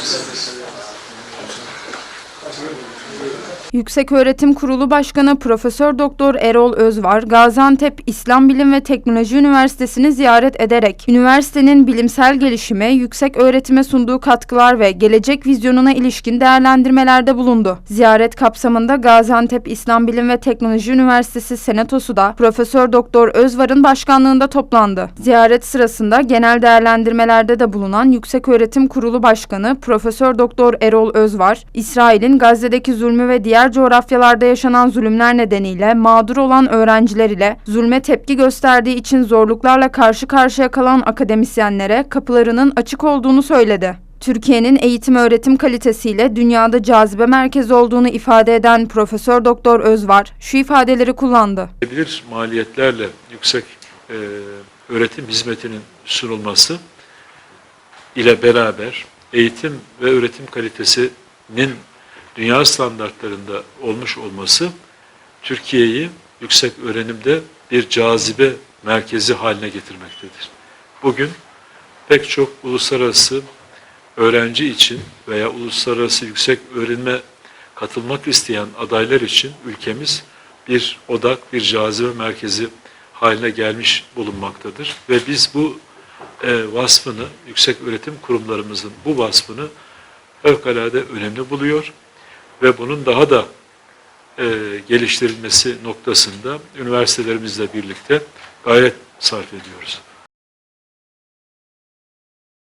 написати. Yükseköğretim Kurulu Başkanı Profesör Doktor Erol Özvar, Gaziantep İslam Bilim ve Teknoloji Üniversitesi'ni ziyaret ederek üniversitenin bilimsel gelişime, yüksek öğretime sunduğu katkılar ve gelecek vizyonuna ilişkin değerlendirmelerde bulundu. Ziyaret kapsamında Gaziantep İslam Bilim ve Teknoloji Üniversitesi Senatosu da Profesör Doktor Özvar'ın başkanlığında toplandı. Ziyaret sırasında genel değerlendirmelerde de bulunan Yükseköğretim Kurulu Başkanı Profesör Doktor Erol Özvar, İsrail'in Gazze'deki zulmü ve diğer coğrafyalarda yaşanan zulümler nedeniyle mağdur olan öğrenciler ile zulme tepki gösterdiği için zorluklarla karşı karşıya kalan akademisyenlere kapılarının açık olduğunu söyledi. Türkiye'nin eğitim öğretim kalitesiyle dünyada cazibe merkezi olduğunu ifade eden Profesör Doktor Özvar şu ifadeleri kullandı. Bilir maliyetlerle yüksek e, öğretim hizmetinin sunulması ile beraber eğitim ve öğretim kalitesinin dünya standartlarında olmuş olması Türkiye'yi yüksek öğrenimde bir cazibe merkezi haline getirmektedir. Bugün pek çok uluslararası öğrenci için veya uluslararası yüksek öğrenime katılmak isteyen adaylar için ülkemiz bir odak, bir cazibe merkezi haline gelmiş bulunmaktadır. Ve biz bu e, vasfını, yüksek öğretim kurumlarımızın bu vasfını fevkalade önemli buluyor ve bunun daha da e, geliştirilmesi noktasında üniversitelerimizle birlikte gayret sarf ediyoruz.